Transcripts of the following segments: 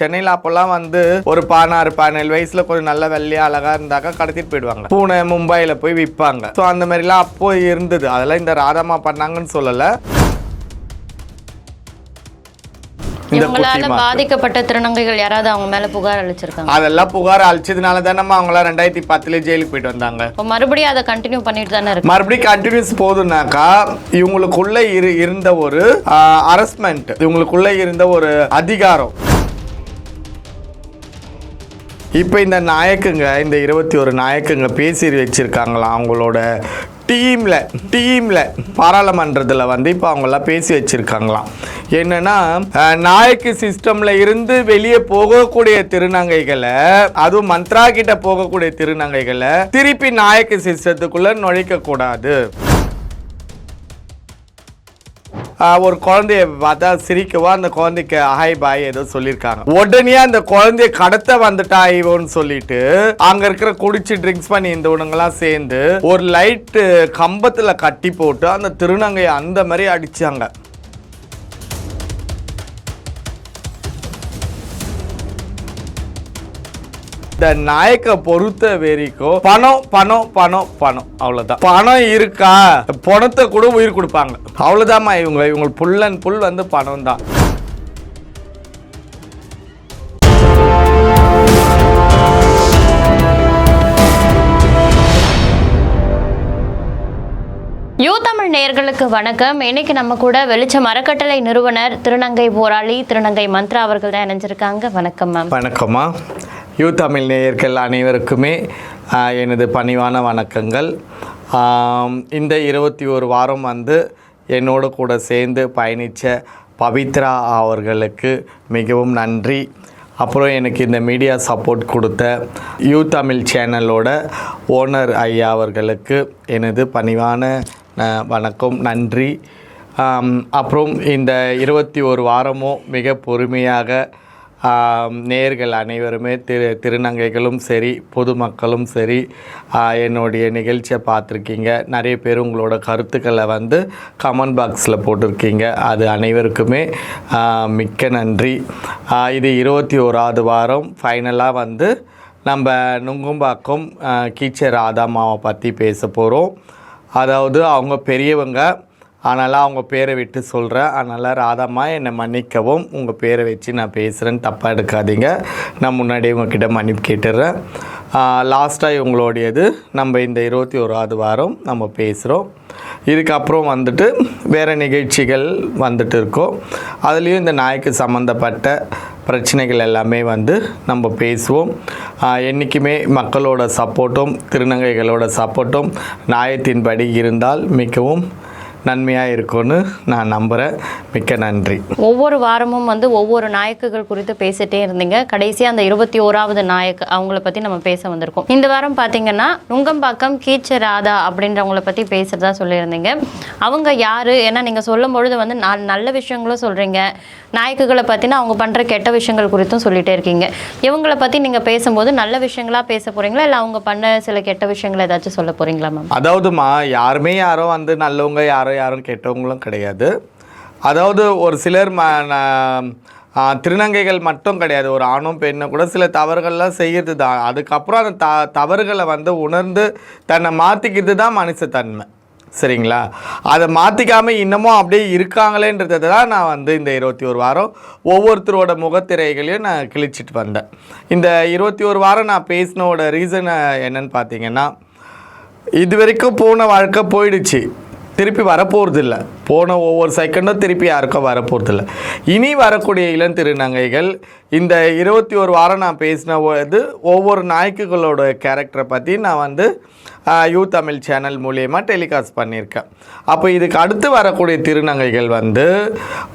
சென்னையில் அப்போல்லாம் வந்து ஒரு பதினாறு பதினேழு வயசுல கொஞ்சம் நல்ல வெள்ளையா அழகா இருந்தாக்கா கடத்திட்டு போயிடுவாங்க. பூனை மும்பையில போய் விற்பாங்க ஸோ அந்த மாதிரிலாம் அப்போ இருந்தது. அதெல்லாம் இந்த ராதாமா பண்ணாங்கன்னு சொல்லலை. இவங்களால பாதிக்கப்பட்ட திருநங்கைகள் யாராவது அவங்க மேல புகார் அளிச்சிருக்காங்க அதெல்லாம் புகார் அழிச்சதுனால தானே அவங்களாம் ரெண்டாயிரத்தி பத்துல ஜெயிலுக்கு போயிட்டு வந்தாங்க. இப்போ மறுபடியும் அதை கண்டினியூ பண்ணிட்டு தானே இருக்கு? மறுபடியும் கண்டினியூஸ் போதுனாக்கா இவங்களுக்குள்ள இரு இருந்த ஒரு அரஸ்மெண்ட் இவங்களுக்குள்ள இருந்த ஒரு அதிகாரம். இப்போ இந்த நாயக்குங்க இந்த இருபத்தி ஒரு நாயக்குங்க பேசி வச்சுருக்காங்களா அவங்களோட டீமில் டீமில் பாராளுமன்றத்தில் வந்து இப்போ அவங்களாம் பேசி வச்சுருக்காங்களாம். என்னன்னா நாயக்கு சிஸ்டம்ல இருந்து வெளியே போகக்கூடிய திருநங்கைகளை அதுவும் மந்த்ரா கிட்ட போகக்கூடிய திருநங்கைகளை திருப்பி நாயக்கு சிஸ்டத்துக்குள்ள நுழைக்க கூடாது ஒரு குழந்தைய பார்த்தா சிரிக்கவா? அந்த குழந்தைக்கு ஹாய் பாய் ஏதோ சொல்லியிருக்காங்க. உடனே அந்த குழந்தைய கடத்த வந்துட்டா இவன்னு சொல்லிட்டு அங்க இருக்கிற குடிச்சு ட்ரிங்க்ஸ் பண்ணி இந்த உணங்கெல்லாம் சேர்ந்து ஒரு லைட்டு கம்பத்துல கட்டி போட்டு அந்த திருநங்கையை அந்த மாதிரி அடிச்சாங்க. இந்த நாயக்க பொறுத்த வரைக்கும் பணம் பணம் பணம் பணம். அவ்வளோதான் பணம் இருக்கா? பணத்தை கூட உயிர் கொடுப்பாங்க. அவ்வளோதாம்மா இவங்க. இவங்க புல் அண்ட் புல் வந்து பணம் தான் நேயர்களுக்கு வணக்கம். இன்னைக்கு நம்ம கூட வெளிச்சம் அறக்கட்டளை நிறுவனர் திருநங்கை போராளி திருநங்கை மந்த்ரா அவர்கள் தான் இணைஞ்சிருக்காங்க. வணக்கம் மேம் வணக்கம்மா. யூ தமிழ் நேயர்கள் அனைவருக்குமே எனது பணிவான வணக்கங்கள். இந்த இருபத்தி ஒரு வாரம் வந்து என்னோடு கூட சேர்ந்து பயணித்த பவித்ரா அவர்களுக்கு மிகவும் நன்றி. அப்புறம் எனக்கு இந்த மீடியா சப்போர்ட் கொடுத்த யூ தமிழ் சேனலோட ஓனர் ஐயா அவர்களுக்கு எனது பணிவான வணக்கம் நன்றி. அப்புறம் இந்த இருபத்தி ஒரு வாரமும் மிக பொறுமையாக நேர்கள் அனைவருமே திரு திருநங்கைகளும் சரி பொதுமக்களும் சரி என்னுடைய நிகழ்ச்சியை பார்த்துருக்கீங்க. நிறைய பேர் உங்களோட கருத்துக்களை வந்து கமெண்ட் பாக்ஸில் போட்டிருக்கீங்க. அது அனைவருக்குமே மிக்க நன்றி. இது இருபத்தி ஓராவது வாரம். ஃபைனலாக வந்து நம்ம நுங்கும்பாக்கம் கீச்சர் ராதாமாவை பற்றி பேச போகிறோம் அதாவது அவங்க பெரியவங்க அதனால் அவங்க பேரை விட்டு சொல்கிறேன் அதனால் ராதாம்மா என்னை மன்னிக்கவும் உங்கள் பேரை வச்சு நான் பேசுகிறேன்னு தப்பாக எடுக்காதீங்க. நான் முன்னாடியே உங்ககிட்ட மன்னிப்பு கேட்டுடுறேன் லாஸ்ட்டாக இவங்களுடையது நம்ம இந்த இருபத்தி ஓராவது வாரம் நம்ம பேசுகிறோம் இதுக்கப்புறம் வந்துட்டு வேறு நிகழ்ச்சிகள் வந்துட்டு இருக்கோம். அதுலேயும் இந்த நாய்க்கு சம்மந்தப்பட்ட பிரச்சனைகள் எல்லாமே வந்து நம்ம பேசுவோம். என்றைக்குமே மக்களோட சப்போர்ட்டும் திருநங்கைகளோட சப்போர்ட்டும் நியாயத்தின்படி இருந்தால் மிகவும் நன்மையாக இருக்கும்னு நான் நம்புகிறேன் மிக்க நன்றி. ஒவ்வொரு வாரமும் வந்து ஒவ்வொரு நாயக்குகள் குறித்து பேசிட்டே இருந்தீங்க. கடைசியா அந்த இருபத்தி ஓராவது நாயக் அவங்கள பத்தி நம்ம பேச வந்திருக்கோம். இந்த வாரம் பாத்தீங்கன்னா நுங்கம்பாக்கம் கீச்ச ராதா அப்படின்றவங்கள பத்தி பேசுறதா சொல்லியிருந்தீங்க. அவங்க யாரு? ஏன்னா நீங்க சொல்லும் பொழுது வந்து நா- நல்ல விஷயங்களும் சொல்றீங்க. நாயக்குகளை பத்தினா அவங்க பண்ற கெட்ட விஷயங்கள் குறித்தும் சொல்லிட்டே இருக்கீங்க. இவங்கள பத்தி நீங்க பேசும்போது நல்ல விஷயங்களா பேச போறீங்களா? இல்ல அவங்க பண்ண சில கெட்ட விஷயங்கள் ஏதாச்சும் சொல்ல போறீங்களா மேம்? அதாவதுமா யாருமே யாரும் வந்து நல்லவங்க யாரும் யாரும் கேட்டவங்களும் கிடையாது. அதாவது ஒரு சிலர் ம ந- திருநங்கைகள் மட்டும் கிடையாது. ஒரு ஆணும் பெண்ணும் கூட சில தவறுகள்லாம் செய்கிறது தான் அதுக்கப்புறம் அந்த த தவறுகளை வந்து உணர்ந்து தன்னை மாற்றிக்கிறது தான் மனுஷத்தன்மை. சரிங்களா? அதை மாற்றிக்காமல் இன்னமும் அப்படியே இருக்காங்களேன்றதை தான் நான் வந்து இந்த இருபத்தி ஒரு வாரம் ஒவ்வொருத்தரோட முகத்திரைகளையும் நான் கிழிச்சிட்டு வந்தேன். இந்த இருபத்தி ஒரு வாரம் நான் பேசினோட ரீசனை என்னன்னு பார்த்தீங்கன்னா இது வரைக்கும் போன வாழ்க்கை போயிடுச்சு. திருப்பி வரப்போகிறது இல்லை போன ஒவ்வொரு செகண்டும் திருப்பி யாருக்கும் வரப்போகிறது இல்லை இனி வரக்கூடிய இளம் திருநங்கைகள் இந்த இருபத்தி ஒரு வாரம் நான் பேசின இது ஒவ்வொரு நாய்க்குகளோட கேரக்டரை பற்றி நான் வந்து யூ தமிழ் சேனல் மூலியமாக டெலிகாஸ்ட் பண்ணியிருக்கேன். அப்போ இதுக்கு அடுத்து வரக்கூடிய திருநங்கைகள் வந்து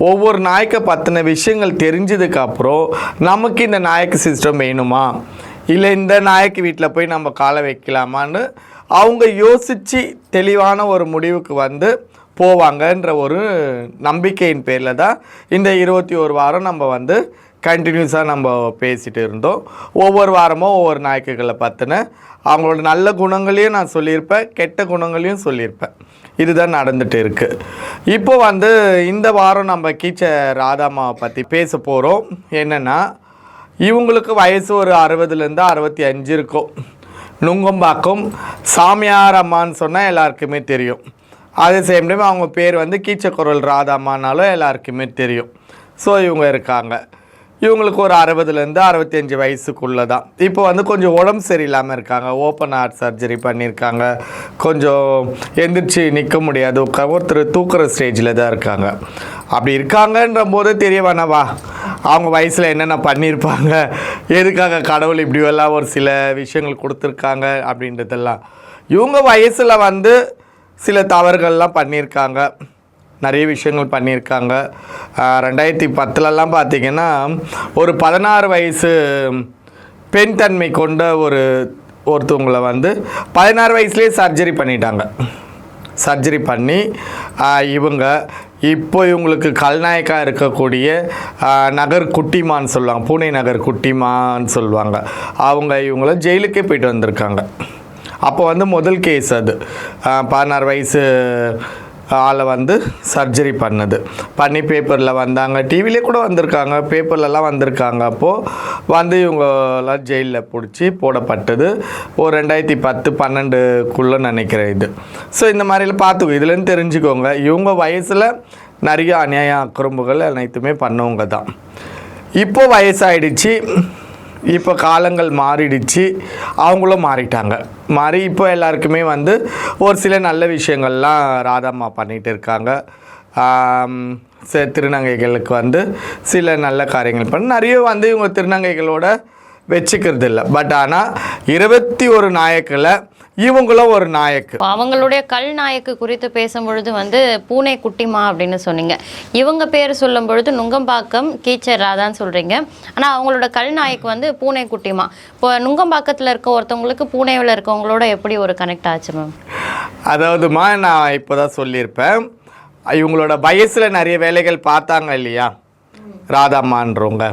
ஒவ்வொரு நாய்க்கை பற்றின விஷயங்கள் தெரிஞ்சதுக்கப்புறம் நமக்கு இந்த நாயக்கு சிஸ்டம் வேணுமா? இல்லை இந்த நாயக்கு வீட்டில் போய் நம்ம காலை வைக்கலாமான்னு அவங்க யோசித்து தெளிவான ஒரு முடிவுக்கு வந்து போவாங்கன்ற ஒரு நம்பிக்கையின் பேரில் தான் இந்த இருபத்தி ஒரு வாரம் நம்ம வந்து கண்டினியூஸாக நம்ம பேசிகிட்டு இருந்தோம். ஒவ்வொரு வாரமும் ஒவ்வொரு நாயக்குகளை பற்றின அவங்களோட நல்ல குணங்களையும் நான் சொல்லியிருப்பேன் கெட்ட குணங்களையும் சொல்லியிருப்பேன். இதுதான் நடந்துகிட்டு இருக்குது இப்போ வந்து இந்த வாரம் நம்ம கீச்ச ராதாமாவை பற்றி பேச போகிறோம் என்னென்னா இவங்களுக்கு வயசு ஒரு அறுபதுலேருந்து அறுபத்தி அஞ்சு இருக்கும். நுங்கம்பாக்கம் சாமியார் அம்மான்னு சொன்னால் எல்லாருக்குமே தெரியும். அதே சேம் டைம் அவங்க பேர் வந்து கீச்சக்குரல் ராதாம்மானாலும் எல்லாருக்குமே தெரியும். ஸோ இவங்க இருக்காங்க. இவங்களுக்கு ஒரு அறுபதுலேருந்து அறுபத்தஞ்சு வயசுக்குள்ளே தான் இப்போ வந்து கொஞ்சம் உடம்பு சரியில்லாமல் இருக்காங்க. ஓப்பன் ஹார்ட் சர்ஜரி பண்ணியிருக்காங்க. கொஞ்சம் எந்திரிச்சு நிற்க முடியாது. ஒருத்தர் தூக்குற ஸ்டேஜில் தான் இருக்காங்க. அப்படி இருக்காங்கன்ற போது தெரிய வேணாவா அவங்க வயசில் என்னென்ன பண்ணியிருப்பாங்க? எதுக்காக கடவுள் இப்படி எல்லாம் ஒரு சில விஷயங்கள் கொடுத்துருக்காங்க அப்படின்றதெல்லாம். இவங்க வயசில் வந்து சில தவறுகள்லாம் பண்ணியிருக்காங்க. நிறைய விஷயங்கள் பண்ணியிருக்காங்க. ரெண்டாயிரத்தி பத்துலலாம் பார்த்திங்கன்னா ஒரு பதினாறு வயசு பெண் தன்மை கொண்ட ஒரு ஒருத்தவங்களை வந்து பதினாறு வயசுலேயே சர்ஜரி பண்ணிட்டாங்க. சர்ஜரி பண்ணி இவங்க இப்போ இவங்களுக்கு கல்நாயக்காக இருக்கக்கூடிய நகர் குட்டிமான்னு சொல்லுவாங்க. பூனே நகர் குட்டிமான்னு சொல்லுவாங்க. அவங்க இவங்கள ஜெயிலுக்கே போயிட்டு வந்திருக்காங்க. அப்போ வந்து முதல் கேஸ் அது. பதினாறு வயசு ஆளை வந்து சர்ஜரி பண்ணது. பண்ணி பேப்பரில் வந்தாங்க. டிவிலே கூட வந்திருக்காங்க. பேப்பர்லலாம் வந்திருக்காங்க. அப்போது வந்து இவங்கெல்லாம் ஜெயிலில் பிடிச்சி போடப்பட்டது. ஒரு ரெண்டாயிரத்தி பத்து பன்னெண்டுக்குள்ளே நினைக்கிறேன் இது. ஸோ இந்த மாதிரிலாம் பார்த்துக்கோ இதுலேருந்து தெரிஞ்சுக்கோங்க. இவங்க வயசில் நிறைய அநியாய அக்குறும்புகள் அனைத்துமே பண்ணவங்க தான். இப்போ வயசாயிடுச்சு. இப்போ காலங்கள் மாறிடுச்சு. அவங்களும் மாறிட்டாங்க. மாறி இப்போ எல்லாருக்குமே வந்து ஒரு சில நல்ல விஷயங்கள்லாம் ராதாம்மா பண்ணிகிட்டு இருக்காங்க. ச- திருநங்கைகளுக்கு வந்து சில நல்ல காரியங்கள் பண்ண நிறைய வந்து இவங்க திருநங்கைகளோட வச்சுக்கிறது இல்லை பட் ஆனால் இருபத்தி ஒரு நாயக்கில் இவங்களும் ஒரு நாயக்கு. அவங்களுடைய கல் நாயக்கு குறித்து பேசும் பொழுது வந்து பூனை குட்டிமா அப்படின்னு சொன்னீங்க. இவங்க பேர் சொல்லும் பொழுது நுங்கம்பாக்கம் கீச்சர் ராதான்னு சொல்றீங்க. ஆனா அவங்களோட கல் நாயக்கு வந்து பூனை குட்டிமா இப்போ நுங்கம்பாக்கத்துல இருக்க ஒருத்தவங்களுக்கு பூனேவில் இருக்கவங்களோட எப்படி ஒரு கனெக்ட் ஆச்சு மேம் அதாவதுமா நான் இப்போ தான் சொல்லியிருப்பேன். இவங்களோட வயசில் நிறைய வேலைகள் பார்த்தாங்க இல்லையா? ராதாம்மான்றவங்க.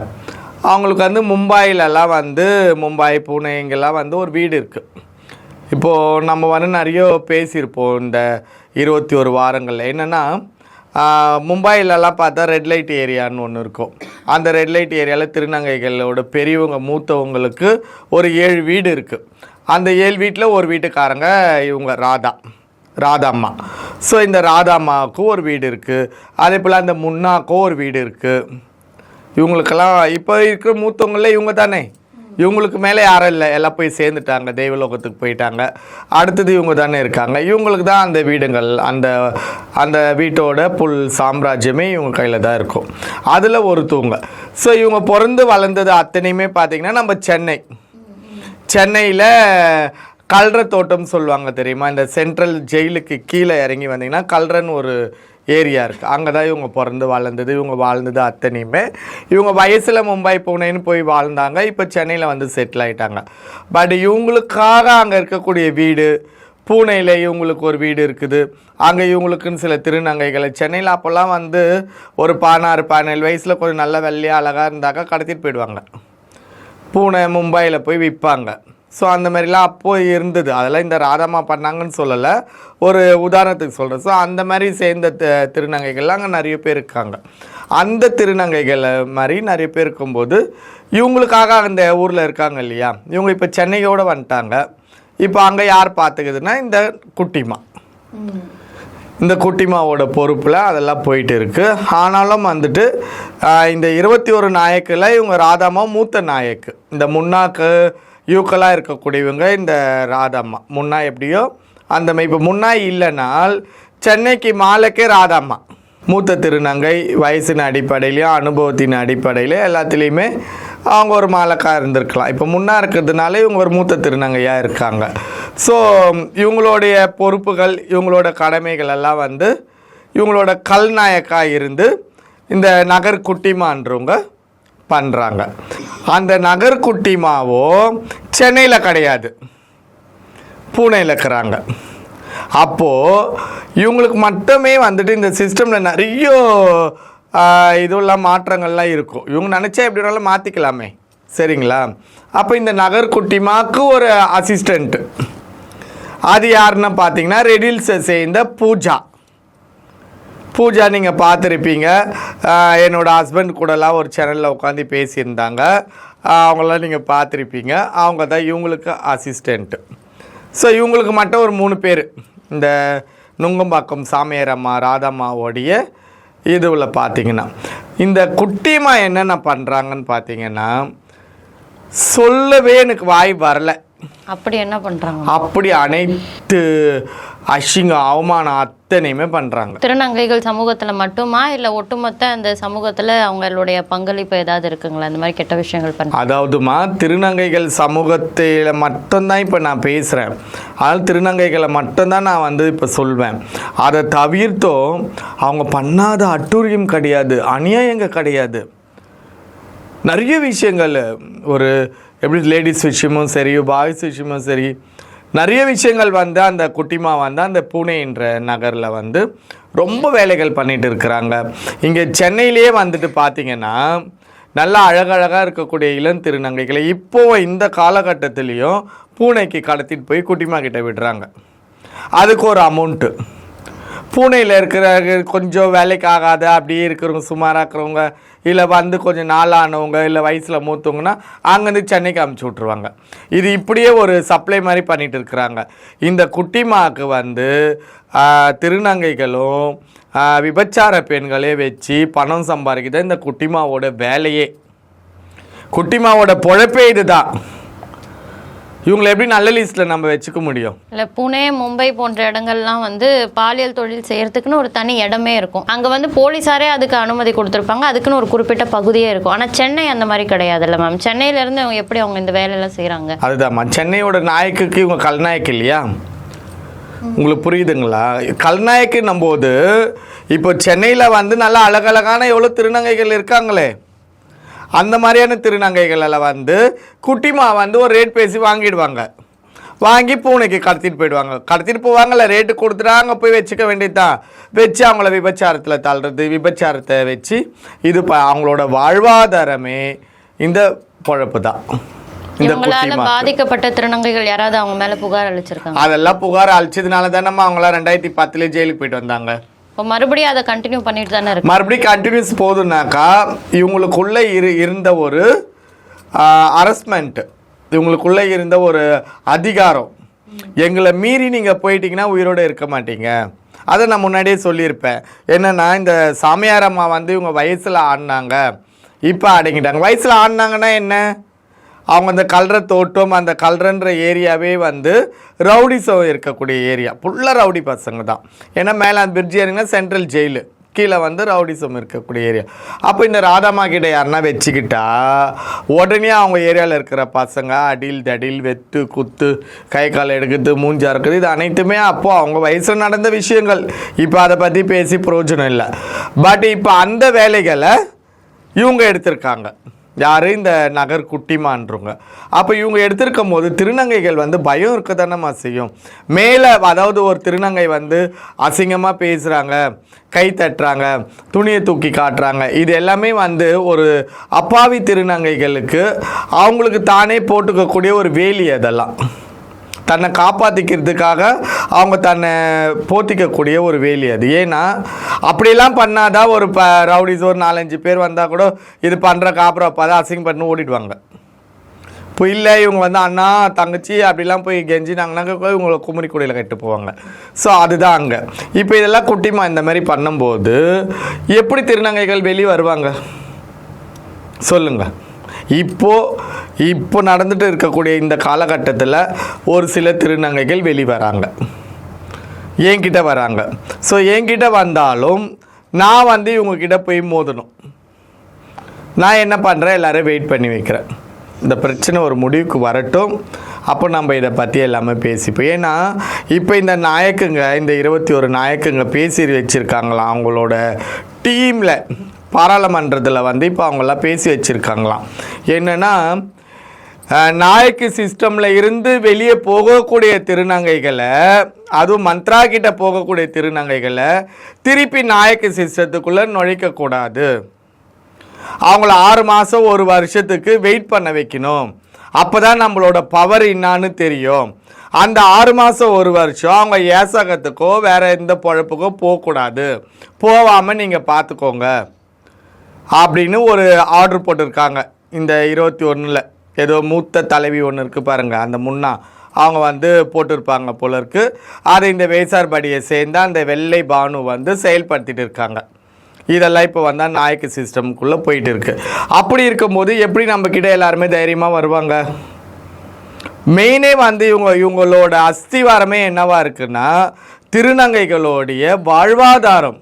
அவங்களுக்கு வந்து மும்பாயிலலாம் வந்து மும்பாய் பூனே இங்கெல்லாம் வந்து ஒரு வீடு இருக்குது இப்போது நம்ம வந்து நிறைய பேசியிருப்போம் இந்த இருபத்தி ஒரு வாரங்களில். என்னென்னா மும்பையிலலாம் பார்த்தா ரெட் லைட் ஏரியான்னு ஒன்று இருக்கும். அந்த ரெட் லைட் ஏரியாவில் திருநங்கைகளோட பெரியவங்க மூத்தவங்களுக்கு ஒரு ஏழு வீடு இருக்குது அந்த ஏழு வீட்டில் ஒரு வீட்டுக்காரங்க இவங்க ராதா ராதாம்மா. ஸோ இந்த ராதாம்மாவுக்கும் ஒரு வீடு இருக்குது அதே போல் அந்த முன்னாக்கும் ஒரு வீடு இருக்குது இவங்களுக்கெல்லாம் இப்போ இருக்கிற மூத்தவங்களில் இவங்க தானே? இவங்களுக்கு மேலே யாரும் இல்லை. எல்லாம் போய் சேர்ந்துட்டாங்க. தெய்வலோகத்துக்கு போயிட்டாங்க. அடுத்தது இவங்க தானே இருக்காங்க. இவங்களுக்கு தான் அந்த வீடுங்கள் அந்த அந்த வீட்டோட புல் சாம்ராஜ்யமே இவங்க கையில் தான் இருக்கும். அதில் ஒருத்தவங்க. ஸோ இவங்க பிறந்து வளர்ந்தது அத்தனையுமே பார்த்தீங்கன்னா நம்ம சென்னை. சென்னையில் கல்ற தோட்டம் சொல்லுவாங்க தெரியுமா? இந்த சென்ட்ரல் ஜெயிலுக்கு கீழே இறங்கி வந்தீங்கன்னா கல்றன்னு ஒரு ஏரியா இருக்குது அங்கே தான் இவங்க பிறந்து வளர்ந்தது இவங்க வாழ்ந்தது அத்தனையுமே. இவங்க வயசில் மும்பை பூனேன்னு போய் வாழ்ந்தாங்க. இப்போ சென்னையில் வந்து செட்டில் ஆயிட்டாங்க. பட் இவங்களுக்காக அங்கே இருக்கக்கூடிய வீடு பூனேயில் இவங்களுக்கு ஒரு வீடு இருக்குது. அங்கே இவங்களுக்குன்னு சில திருநங்கைகள். சென்னையில் அப்போல்லாம் வந்து ஒரு பதினாறு பதினேழு வயசில் கொஞ்சம் நல்ல வெள்ளையாக அழகாக இருந்தாக்கா கடத்திட்டு போயிடுவாங்க. பூனை மும்பையில் போய் விற்பாங்க. ஸோ அந்த மாதிரிலாம் அப்போ இருந்தது. அதெல்லாம் இந்த ராதாமா பண்ணாங்கன்னு சொல்லலை. ஒரு உதாரணத்துக்கு சொல்கிறேன் ஸோ அந்த மாதிரி சேர்ந்த த திருநங்கைகள்லாம் அங்கே நிறைய பேர் இருக்காங்க. அந்த திருநங்கைகளை மாதிரி நிறைய பேர் இருக்கும்போது இவங்களுக்காக அந்த ஊரில் இருக்காங்க இல்லையா? இவங்க இப்போ சென்னையோடு வந்துட்டாங்க. இப்போ அங்கே யார் பார்த்துக்குதுன்னா இந்த குட்டிமா இந்த குட்டிமாவோட பொறுப்பில் அதெல்லாம் போயிட்டு இருக்குது ஆனாலும் வந்துட்டு இந்த இருபத்தி ஒரு நாயக்கில் இவங்க ராதாமா மூத்த நாயக்கு. இந்த முன்னாக்கு யூக்கலாக இருக்கக்கூடியவங்க இந்த ராதாம்மா. முன்னா எப்படியோ? அந்த இப்போ முன்னா இல்லைனால் சென்னைக்கு மாலைக்கே ராதாம்மா. மூத்த திருநங்கை வயசின் அடிப்படையிலையும் அனுபவத்தின் அடிப்படையிலையும் எல்லாத்துலேயுமே அவங்க ஒரு மாலக்கா இருந்திருக்கலாம். இப்போ முன்னா இருக்கிறதுனால இவங்க ஒரு மூத்த திருநங்கையாக இருக்காங்க. ஸோ இவங்களுடைய பொறுப்புகள் இவங்களோட கடமைகள் எல்லாம் வந்து இவங்களோட கல்நாயக்கா இருந்து இந்த நகர் குட்டிமான்றவங்க பண்ணுறாங்க அந்த நகர் மாவோ சென்னையில் கிடையாது. பூனேயில் இருக்கிறாங்க. அப்போது இவங்களுக்கு மட்டுமே வந்துட்டு இந்த சிஸ்டமில் நிறைய இதுவெல்லாம் மாற்றங்கள்லாம் இருக்கும். இவங்க நினச்சா எப்படி வேணாலும் மாற்றிக்கலாமே சரிங்களா? அப்போ இந்த நகர்குட்டிமாக்கு ஒரு அசிஸ்டண்ட்டு அது யாருன்னா பார்த்தீங்கன்னா ரெடில்ஸை சேர்ந்த பூஜா. பூஜா நீங்கள் பார்த்துருப்பீங்க. என்னோடய ஹஸ்பண்ட் கூடலாம் ஒரு சேனலில் உட்காந்து பேசியிருந்தாங்க. அவங்களாம் நீங்கள் பார்த்துருப்பீங்க. அவங்க தான் இவங்களுக்கு அசிஸ்டண்ட்டு ஸோ இவங்களுக்கு மட்டும் ஒரு மூணு பேர். இந்த நுங்கம்பாக்கம் சாமியாரம்மா ராதம்மாவோடைய இதுவில் பார்த்தீங்கன்னா. இந்த குட்டிமா என்னென்ன பண்ணுறாங்கன்னு பார்த்தீங்கன்னா சொல்லவே எனக்கு வாய் வரல. அப்படி என்ன பண்றாங்க? அப்படி அனைத்து அசிங்க அவமானம் அத்தனையுமே பண்ணுறாங்க திருநங்கைகள் சமூகத்துல மட்டுமா? இல்ல ஒட்டுமொத்த அந்த சமூகத்துல அவங்களுடைய பங்களிப்பு ஏதாவது இருக்குங்களா? இந்த மாதிரி கெட்ட விஷயங்கள் பண்ண அதாவதுமா திருநங்கைகள் சமூகத்தில் மட்டும்தான் இப்போ நான் பேசுகிறேன் அதனால் திருநங்கைகளை மட்டும்தான் நான் வந்து இப்போ சொல்வேன். அதை தவிர்த்தும் அவங்க பண்ணாத அட்டூழியம் கிடையாது அநியாயங்க கிடையாது. நிறைய விஷயங்கள் ஒரு எப்படி லேடிஸ் விஷயமும் சரி பாய்ஸ் விஷயமும் சரி நிறைய விஷயங்கள் வந்து அந்த குட்டிமா வந்து அந்த பூனே என்ற நகரில் வந்து ரொம்ப வேலைகள் பண்ணிட்டு இருக்கிறாங்க. இங்கே சென்னையிலேயே வந்துட்டு பார்த்தீங்கன்னா நல்லா அழகழகாக இருக்கக்கூடிய இளம் திருநங்கைகளை இப்போ இந்த காலகட்டத்திலையும் பூனைக்கு கடத்திட்டு போய் குட்டிமா கிட்ட விடுறாங்க. அதுக்கு ஒரு அமௌண்ட்டு பூனையில் இருக்கிற கொஞ்சம் வேலைக்கு ஆகாத அப்படியே இருக்கிறவங்க சுமாராக இருக்கிறவங்க இல்லை வந்து கொஞ்சம் நாளானவங்க இல்லை வயசில் மூத்தவங்கன்னா அங்கேருந்து சென்னைக்கு அமுச்சு விட்ருவாங்க இது இப்படியே ஒரு சப்ளை மாதிரி பண்ணிகிட்டு இருக்கிறாங்க. இந்த குட்டிமாவுக்கு வந்து திருநங்கைகளும் விபச்சார பெண்களே வச்சு பணம் சம்பாதிக்கிறது இந்த குட்டிமாவோட வேலையே. குட்டிமாவோட பொழப்பே இதுதான். இவங்களை எப்படி நல்ல லிஸ்ட்டில் நம்ம வச்சுக்க முடியும்? இல்ல புனே மும்பை போன்ற இடங்கள்லாம் வந்து பாலியல் தொழில் செய்யறதுக்குன்னு ஒரு தனி இடமே இருக்கும். அங்க வந்து போலீஸாரே அதுக்கு அனுமதி கொடுத்துருப்பாங்க. அதுக்குன்னு ஒரு குறிப்பிட்ட பகுதியே இருக்கும். ஆனா சென்னை அந்த மாதிரி கிடையாதுல்ல மேம் சென்னையில இருந்து அவங்க எப்படி அவங்க இந்த வேலையெல்லாம் செய்றாங்க? அதுதாம்மா சென்னையோட நாயக்குக்கு இவங்க கல்நாயக்கு இல்லையா? உங்களுக்கு புரியுதுங்களா? கல்நாயக்குன்னும் போது இப்போ சென்னையில் வந்து நல்லா அழகழகான எவ்வளோ திருநங்கைகள் இருக்காங்களே? அந்த மாதிரியான திருநங்கைகளில் வந்து குட்டிமா வந்து ஒரு ரேட் பேசி வாங்கிடுவாங்க. வாங்கி பூனைக்கு கடத்திட்டு போயிடுவாங்க. கடத்திட்டு போவாங்கல்ல ரேட்டு கொடுத்துட்டா அங்கே போய் வச்சுக்க வேண்டியதுதான். வச்சு அவங்கள விபச்சாரத்தில் தள்ளுறது விபச்சாரத்தை வச்சு இது ப அவங்களோட வாழ்வாதாரமே இந்த பொழப்பு தான் இந்த இவங்களால பாதிக்கப்பட்ட திருநங்கைகள் யாராவது அவங்க மேல புகார் அளிச்சிருக்காங்க? அதெல்லாம் புகார் அழிச்சதுனால தானே அவங்களாம் ரெண்டாயிரத்தி பத்துல ஜெயிலுக்கு போயிட்டு வந்தாங்க. இப்போ மறுபடியும் அதை கண்டினியூ பண்ணிட்டு தானே இருக்கு மறுபடியும் கண்டினியூஸ் போதுனாக்கா இவங்களுக்குள்ளே இரு இருந்த ஒரு அரஸ்மெண்ட் இவங்களுக்குள்ளே இருந்த ஒரு அதிகாரம் எங்களை மீறி நீங்கள் போயிட்டீங்கன்னா உயிரோடு இருக்க மாட்டீங்க. அதை நான் முன்னாடியே சொல்லியிருப்பேன். என்னென்னா இந்த சாமியார் அம்மா வந்து இவங்க வயசில் ஆடினாங்க. இப்போ அடங்கிட்டாங்க வயசில் ஆடினாங்கன்னா என்ன? அவங்க அந்த கல்ற தோட்டம் அந்த கல்றன்ற ஏரியாவே வந்து ரவுடிசம் இருக்கக்கூடிய ஏரியா. ஃபுல்லாக ரவுடி பசங்க தான். ஏன்னா மேலே அந்த பிரிட்ஜ் ஏறிங்கன்னா சென்ட்ரல் ஜெயிலு கீழே வந்து ரவுடிசம் இருக்கக்கூடிய ஏரியா. அப்போ இந்த ராதாமா கிட்ட யாருன்னா வச்சுக்கிட்டா உடனே அவங்க ஏரியாவில் இருக்கிற பசங்க அடில் தடில் வெத்து குத்து கை கால் எடுக்கிறது மூஞ்சா இருக்குது இது அனைத்துமே அப்போது அவங்க வயசில் நடந்த விஷயங்கள். இப்போ அதை பற்றி பேசி பிரயோஜனம் இல்லை. பட் இப்போ அந்த வேலைகளை இவங்க எடுத்திருக்காங்க. யார்? இந்த நகர் குட்டிமான்றவங்க அப்போ இவங்க எடுத்திருக்கும் போது திருநங்கைகள் வந்து பயம் இருக்க தானேம்மா செய்யும். மேலே அதாவது ஒரு திருநங்கை வந்து அசிங்கமாக பேசுகிறாங்க கை தட்டுறாங்க துணியை தூக்கி காட்டுறாங்க. இது எல்லாமே வந்து ஒரு அப்பாவி திருநங்கைகளுக்கு அவங்களுக்கு தானே போட்டுக்கக்கூடிய ஒரு வேலி அதெல்லாம். தன்னை காப்பாற்றிக்கிறதுக்காக அவங்க தன்னை போத்திக்கக்கூடிய ஒரு வேலி அது. ஏன்னா அப்படிலாம் பண்ணாதான் ஒரு ப ரவுடிஸ் ஒரு நாலஞ்சு பேர் வந்தால் கூட இது பண்ணுற அப்போ தான் அசிங்கம் பண்ணி ஓடிடுவாங்க. இப்போ இல்லை இவங்க வந்து அண்ணா தங்கச்சி அப்படிலாம் போய் கெஞ்சினாங்கனாக்க இவங்களை குமரி குடியில் கட்டு போவாங்க. ஸோ அதுதான் அங்கே. இப்போ இதெல்லாம் குட்டிமா இந்த மாதிரி பண்ணும்போது எப்படி திருநங்கைகள் வெளியே வருவாங்க? சொல்லுங்கள் இப்போது இப்போ நடந்துட்டு இருக்கக்கூடிய இந்த காலகட்டத்தில் ஒரு சில திருநங்கைகள் வெளி வராங்க என்கிட்ட வராங்க. ஸோ என்கிட்ட வந்தாலும் நான் வந்து இவங்கக்கிட்ட போய் மோதணும். நான் என்ன பண்ணுறேன் எல்லோரும் வெயிட் பண்ணி வைக்கிறேன். இந்த பிரச்சனை ஒரு முடிவுக்கு வரட்டும். அப்போ நம்ம இதை பற்றி எல்லாமே பேசிப்போம். ஏன்னா இப்போ இந்த நாயக்குங்க இந்த இருபத்தி ஒரு நாயக்குங்க பேசி வச்சுருக்காங்களா அவங்களோட டீமில் பாராளுமன்றத்தில் வந்து இப்போ அவங்களாம் பேசி வச்சுருக்காங்களாம். என்னென்னா நாயக்கு சிஸ்டமில் இருந்து வெளியே போகக்கூடிய திருநங்கைகளை அதுவும் மந்த்ரா கிட்ட போகக்கூடிய திருநங்கைகளை திருப்பி நாயக்கு சிஸ்டத்துக்குள்ளே நுழைக்கக்கூடாது. அவங்கள ஆறு மாதம் ஒரு வருஷத்துக்கு வெயிட் பண்ண வைக்கணும். அப்போ தான் நம்மளோட பவர் என்னான்னு தெரியும். அந்த ஆறு மாதம் ஒரு வருஷம் அவங்க ஏசகத்துக்கோ வேறு எந்த பொழப்புக்கோ போகக்கூடாது. போகாமல் நீங்கள் பார்த்துக்கோங்க அப்படின்னு ஒரு ஆர்டர் போட்டிருக்காங்க. இந்த இருபத்தி ஒன்றில் ஏதோ மூத்த தலைவி ஒன்று இருக்குது பாருங்கள் அந்த முன்னா. அவங்க வந்து போட்டிருப்பாங்க போல இருக்கு. அதை இந்த வேசார்படியை சேர்ந்து அந்த வெள்ளை பானு வந்து செயல்படுத்திட்டு இருக்காங்க. இதெல்லாம் இப்போ வந்தால் நாயக்கு சிஸ்டம்குள்ளே போயிட்டு இருக்கு. அப்படி இருக்கும்போது எப்படி நம்ம எல்லாருமே தைரியமாக வருவாங்க? மெயினே வந்து இவங்க இவங்களோட அஸ்திவாரமே என்னவாக இருக்குன்னா திருநங்கைகளுடைய வாழ்வாதாரம்.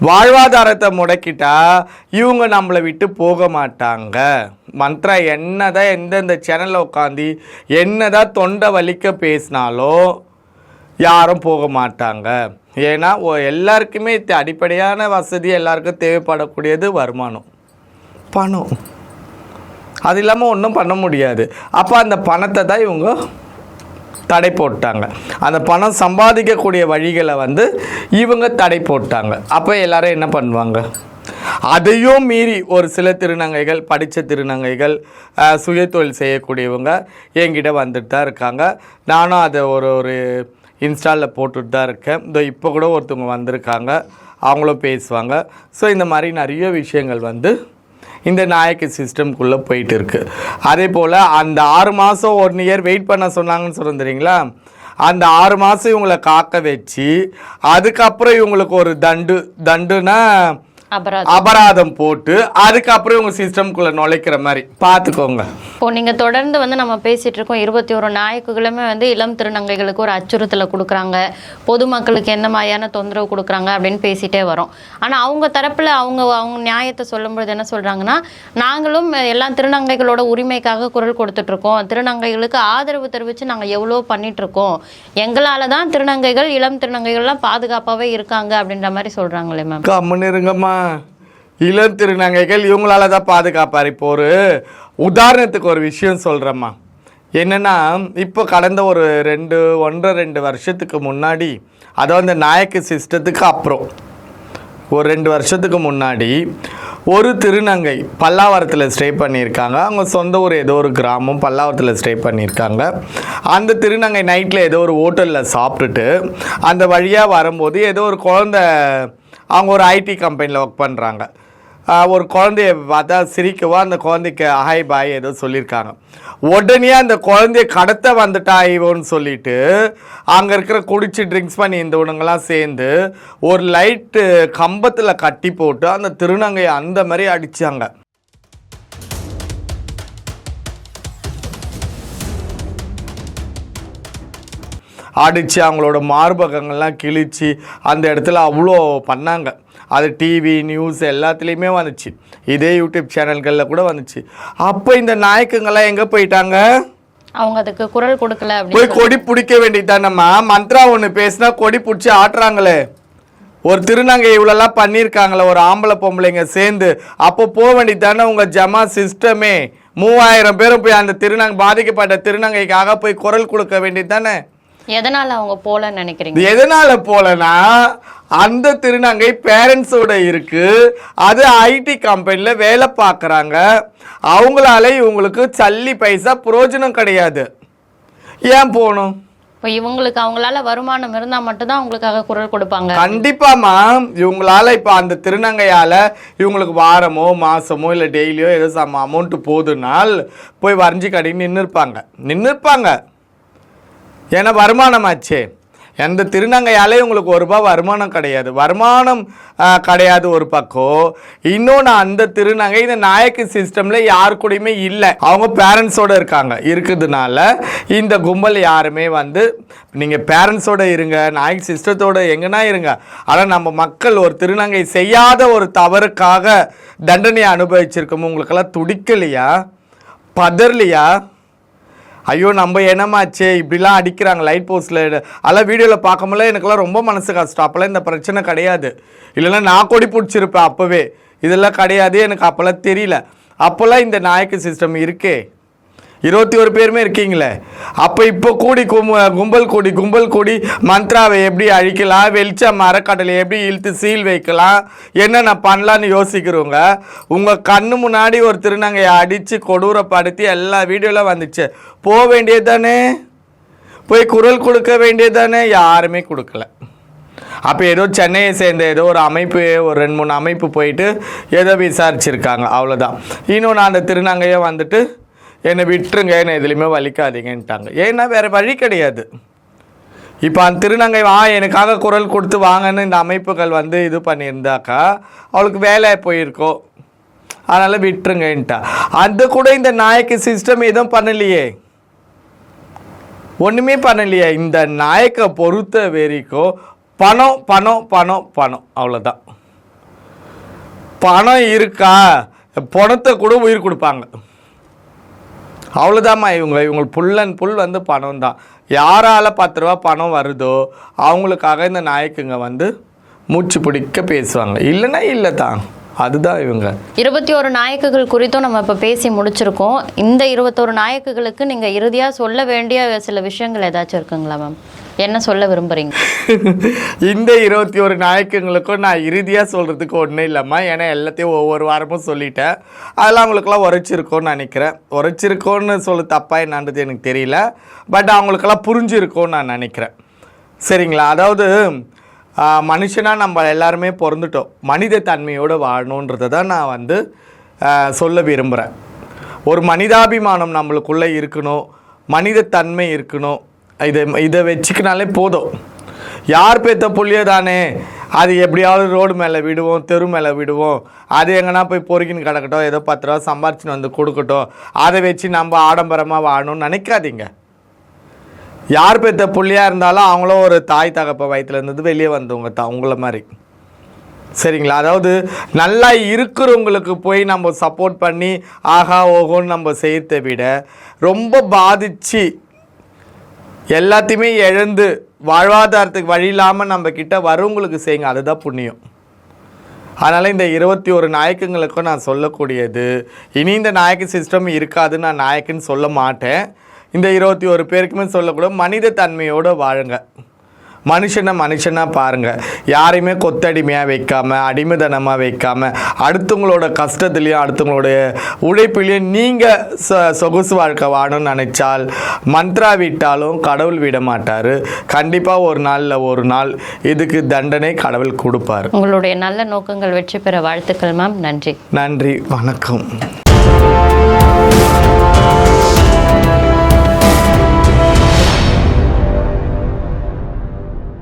வாழ்வாதாரத்தை முடக்கிட்டா இவங்க நம்மளை விட்டு போக மாட்டாங்க. மந்த்ரா என்னதான் எந்தெந்த சேனலில் உட்காந்து என்னதான் தொண்டை வலிக்க பேசினாலும் யாரும் போக மாட்டாங்க. ஏன்னா எல்லாருக்குமே தே- அடிப்படையான வசதி எல்லாருக்கும் தேவைப்படக்கூடியது வருமானம். பணம். அது இல்லாமல் ஒன்றும் பண்ண முடியாது. அப்போ அந்த பணத்தை தான் இவங்க தடை போட்டாங்க. அந்த பணம் சம்பாதிக்கக்கூடிய வழிகளை வந்து இவங்க தடை போட்டாங்க. அப்போ எல்லாரும் என்ன பண்ணுவாங்க? அதையும் மீறி ஒரு சில திருநங்கைகள் படித்த திருநங்கைகள் சுயதொழில் செய்யக்கூடியவங்க என்கிட்ட வந்துட்டு தான் இருக்காங்க. நானும் அதை ஒரு ஒரு இன்ஸ்டாலில் போட்டுட்டு தான் இருக்கேன். இதோ இப்போ கூட ஒருத்தவங்க வந்திருக்காங்க. அவங்களும் பேசுவாங்க. ஸோ இந்த மாதிரி நிறைய விஷயங்கள் வந்து இந்த நாயக்கு சிஸ்டம்குள்ளே போயிட்டு இருக்குது அதே போல் அந்த ஆறு மாதம் ஒன் இயர் வெயிட் பண்ண சொன்னாங்கன்னு சொல்கிறேன் தெரியுங்களா? அந்த ஆறு மாதம் இவங்களை காக்க வச்சு அதுக்கப்புறம் இவங்களுக்கு ஒரு தண்டு தண்டுனா அபராதம். போட்டு அதுக்கப்புறம் இவங்க சிஸ்டம்குள்ளே நுழைக்கிற மாதிரி. பார்த்துக்கோங்க. இப்போ நீங்க தொடர்ந்து வந்து நம்ம பேசிட்டு இருக்கோம். இருபத்தி ஒரு நாயக்குகளுமே வந்து இளம் திருநங்கைகளுக்கு ஒரு அச்சுறுத்தலை கொடுக்குறாங்க. பொதுமக்களுக்கு எந்த மாதிரியான தொந்தரவு கொடுக்குறாங்க அப்படின்னு பேசிட்டே வரோம். ஆனா அவங்க தரப்புல அவங்க அவங்க நியாயத்தை சொல்லும்பொழுது என்ன சொல்றாங்கன்னா நாங்களும் எல்லா திருநங்கைகளோட உரிமைக்காக குரல் கொடுத்துட்டு இருக்கோம். திருநங்கைகளுக்கு ஆதரவு தெரிவித்து நாங்க எவ்வளோ பண்ணிட்டு இருக்கோம். எங்களால தான் திருநங்கைகள் இளம் திருநங்கைகள்லாம் பாதுகாப்பாவே இருக்காங்க அப்படின்ற மாதிரி சொல்றாங்களே மேம். கம்முன்னு இருங்கம்மா. இளம் திருநங்கைகள் இவங்களால தான் பாதுகாப்பார். இப்போ ஒரு உதாரணத்துக்கு ஒரு விஷயம் சொல்கிறேம்மா என்னென்னா இப்போ கடந்த ஒரு ரெண்டு ஒன்றரை ரெண்டு வருஷத்துக்கு முன்னாடி அதாவது அந்த நாயக்கு சிஸ்டத்துக்கு அப்புறம் ஒரு ரெண்டு வருஷத்துக்கு முன்னாடி ஒரு திருநங்கை பல்லாவரத்தில் ஸ்டே பண்ணியிருக்காங்க. அவங்க சொந்த ஊர் ஏதோ ஒரு கிராமம் பல்லாவரத்தில் ஸ்டே பண்ணியிருக்காங்க. அந்த திருநங்கை நைட்டில் ஏதோ ஒரு ஹோட்டலில் சாப்பிட்டுட்டு அந்த வழியாக வரும்போது ஏதோ ஒரு குழந்த அவங்க ஒரு ஐடி கம்பெனியில் ஒர்க் பண்ணுறாங்க ஒரு குழந்தைய பார்த்தா சிரிக்கவோ அந்த குழந்தைக்கு ஹாய் பாய் ஏதோ சொல்லியிருக்காங்க. உடனே அந்த குழந்தைய கடத்த வந்துட்டா இவன்னு சொல்லிட்டு அங்கே இருக்கிற குடிச்சு ட்ரிங்க்ஸ் பண்ணி இருந்தவனுங்கெல்லாம் சேர்ந்து ஒரு லைட்டு கம்பத்தில் கட்டி போட்டு அந்த திருநங்கையை அந்த மாதிரி அடித்தாங்க அடித்து அவங்களோட மார்பகங்கள்லாம் கிழிச்சு அந்த இடத்துல அவ்வளோ பண்ணாங்க. அது டிவி நியூஸ் எல்லாத்துலேயுமே வந்துச்சு. இதே யூடியூப் சேனல்களில் கூட வந்துச்சு. அப்போ இந்த நாயக்குங்கெல்லாம் எங்கே போயிட்டாங்க? அவங்க அதுக்கு குரல் கொடுக்கல போய் கொடி பிடிக்க வேண்டியதானம்மா மந்த்ரா ஒன்று பேசினா கொடி பிடிச்சி ஆட்டுறாங்களே. ஒரு திருநங்கை இவ்வளோலாம் பண்ணியிருக்காங்களே ஒரு ஆம்பளை பொம்பளைங்க சேர்ந்து. அப்போ போக வேண்டியதானே உங்கள் ஜமா சிஸ்டமே மூவாயிரம் பேரும் போய் அந்த திருநங்கை பாதிக்கப்பட்ட திருநங்கைக்காக போய் குரல் கொடுக்க வேண்டியது தானே எதனால அவங்க போலன்னு நினைக்கிறீங்க? எதனால போலனா அந்த திருநங்கை பேரண்ட்ஸோட இருக்கு. அது ஐடி கம்பெனில வேலை பார்க்குறாங்க. அவங்களால இவங்களுக்கு சல்லி பைசா பிரயோஜனம் கிடையாது. ஏன் போகணும்? இப்போ இவங்களுக்கு அவங்களால வருமானம் இருந்தா மட்டும்தான் அவங்களுக்காக குரல் கொடுப்பாங்க. கண்டிப்பாமா இவங்களால இப்போ அந்த திருநங்கையால இவங்களுக்கு வாரமோ மாசமோ இல்லை டெய்லியோ ஏதோ சம் அமௌண்ட் போதுனால் போய் வரைஞ்சி கடைன்னு நின்று இருப்பாங்க நின்று இருப்பாங்க ஏன்னா வருமானமாச்சே. எந்த திருநங்கையாலே உங்களுக்கு ஒரு ரூபாய் வருமானம் கிடையாது. வருமானம் கிடையாது ஒரு பக்கம் இன்னொன்று அந்த திருநங்கை இந்த நாயக்கு சிஸ்டமில் யார் கூடயுமே இல்லை. அவங்க பேரண்ட்ஸோடு இருக்காங்க. இருக்கிறதுனால இந்த கும்பல் யாருமே வந்து நீங்கள் பேரண்ட்ஸோட இருங்க நாயக் சிஸ்டத்தோடு எங்கன்னா இருங்க. ஆனால் நம்ம மக்கள் ஒரு திருநங்கை செய்யாத ஒரு தவறுக்காக தண்டனையை அனுபவிச்சிருக்கோம் உங்களுக்கெல்லாம் துடிக்கலையா? பதர்லையா ஐயோ நம்ம என்னமாச்சே? இப்படிலாம் அடிக்கிறாங்க லைட் போஸ்ட்டில் அதெல்லாம் வீடியோவில் பார்க்கும்போது எனக்குலாம் ரொம்ப மனசு கஷ்டம். அப்போல்லாம் இந்த பிரச்சனை கிடையாது. இல்லைன்னா நான் கொடி பிடிச்சிருப்பேன் அப்போவே. இதெல்லாம் கிடையாது எனக்கு அப்போல்லாம் தெரியல. அப்போல்லாம் இந்த நாயக்கு சிஸ்டம் இருக்கே. இருபத்தி ஒரு பேருமே இருக்கீங்களே. அப்போ இப்போ கூடி கும் கும்பல் கூடி கும்பல் கூடி மந்த்ராவை எப்படி அழிக்கலாம் வெளிச்ச மரக்கடலை எப்படி இழுத்து சீல் வைக்கலாம் என்னென்ன பண்ணலான்னு யோசிக்கிறவங்க உங்கள் கண்ணு முன்னாடி ஒரு திருநங்கையை அடித்து கொடூரப்படுத்தி எல்லா வீடியோலாம் வந்துச்சு. போக வேண்டியது தானே போய் குரல் கொடுக்க வேண்டியது தானே யாருமே கொடுக்கல. அப்போ ஏதோ சென்னையை சேர்ந்த ஏதோ ஒரு அமைப்பு ஒரு ரெண்டு மூணு அமைப்பு போயிட்டு ஏதோ விசாரிச்சிருக்காங்க. அவ்வளோதான் இன்னொன்று அந்த திருநங்கையை வந்துட்டு என்னை விட்டுருங்க என்னை எதுலேயுமே வலிக்காதீங்கன்ட்டாங்க. ஏன்னா வேறு வழி கிடையாது. இப்போ அந்த திருநங்கை வா எனக்காக குரல் கொடுத்து வாங்கன்னு இந்த அமைப்புகள் வந்து இது பண்ணியிருந்தாக்கா அவளுக்கு வேலை போயிருக்கோ அதனால் விட்டுருங்கன்ட்டா. அது கூட இந்த நாயக்கு சிஸ்டம் எதுவும் பண்ணலையே. ஒன்றுமே பண்ணலையே. இந்த நாயக்கை பொறுத்த வரைக்கும் பணம் பணம் பணம் பணம். அவ்வளோதான் பணம் இருக்கா? பணத்தை கூட உயிர் கொடுப்பாங்க. அவ்வளோதாம்மா இவங்க இவங்க புல் அண்ட் புல் வந்து பணம் தான் யாரால் பத்து ரூபா பணம் வருதோ அவங்களுக்காக இந்த நாயக்குங்க வந்து மூச்சு பிடிக்க பேசுவாங்க. இல்லைன்னா இல்லை தான் அதுதான் இவங்க. இருபத்தி ஒரு நாயக்குகள் குறித்தும் நம்ம இப்போ பேசி முடிச்சிருக்கோம். இந்த இருபத்தோரு நாயக்குகளுக்கு நீங்கள் இறுதியாக சொல்ல வேண்டிய சில விஷயங்கள் ஏதாச்சும் இருக்குங்களா மேம்? என்ன சொல்ல விரும்புறீங்க? இந்த இருபத்தி ஒரு நாயக்கங்களுக்கும் நான் இறுதியாக சொல்கிறதுக்கு ஒன்றும் இல்லைம்மா. ஏன்னா எல்லாத்தையும் ஒவ்வொரு வாரமும் சொல்லிட்டேன். அதெல்லாம் அவங்களுக்கெல்லாம் உரைச்சிருக்கோன்னு நினைக்கிறேன். உரைச்சிருக்கோன்னு சொல்ல தப்பாக என்னன்றது எனக்கு தெரியல. பட் அவங்களுக்கெல்லாம் புரிஞ்சிருக்கோன்னு நான் நினைக்கிறேன். சரிங்களா? அதாவது மனுஷனாக நம்ம எல்லாருமே பிறந்துட்டோம். மனித தன்மையோடு வாழணுன்றதை தான் நான் வந்து சொல்ல விரும்புகிறேன் ஒரு மனிதாபிமானம் நம்மளுக்குள்ளே இருக்கணும். மனித தன்மை இருக்கணும். இதை இதை வச்சுக்கினாலே போதும். யார் பெத்த புள்ளியோ தானே. அது எப்படியாவது ரோடு மேலே விடுவோம் தெரு மேலே விடுவோம். அது எங்கன்னா போய் பொறுக்கின்னு கிடக்கட்டும் ஏதோ பத்து ரூபா சம்பாரிச்சுன்னு வந்து கொடுக்கட்டும். அதை வச்சு நம்ம ஆடம்பரமாக வாழணும்னு நினைக்காதீங்க. யார் பெத்த புள்ளியாக இருந்தாலும் அவங்களும் ஒரு தாய் தகப்ப வயிற்றுலேருந்து வெளியே வந்தவங்க தான் உங்களை மாதிரி. சரிங்களா? அதாவது நல்லா இருக்கிறவங்களுக்கு போய் நம்ம சப்போர்ட் பண்ணி ஆஹா ஓஹோன்னு நம்ம செய்யறதை விட ரொம்ப பாதித்து எல்லாத்தையுமே எழுந்து வாழ்வாதாரத்துக்கு வழி இல்லாமல் நம்ம கிட்ட வரவங்களுக்கு செய்யுங்க. அதுதான் புண்ணியம். அதனால் இந்த இருபத்தி ஒரு நாயக்கங்களுக்கும் நான் சொல்லக்கூடியது இனி இந்த நாயக்க சிஸ்டம் இருக்காதுன்னு நான் நாயக்குன்னு சொல்ல மாட்டேன். இந்த இருபத்தி ஒரு பேருக்குமே சொல்லக்கூட மனித தன்மையோடு வாழுங்க. மனுஷனை மனுஷனாக பாருங்கள் யாரையுமே கொத்தடிமையாக வைக்காம அடிமைதனமாக வைக்காம அடுத்தவங்களோட கஷ்டத்துலேயும் அடுத்தவங்களுடைய உழைப்புலையும் நீங்கள் சொ சொகுசு வாழ்க்கை வாழணும்னு நினச்சால் மந்த்ரா விட்டாலும் கடவுள் விட மாட்டார். கண்டிப்பாக ஒரு நாளில் ஒரு நாள் இதுக்கு தண்டனை கடவுள் கொடுப்பார். உங்களுடைய நல்ல நோக்கங்கள் வெற்றி பெற வாழ்த்துக்கள் மேம் நன்றி. நன்றி. வணக்கம்.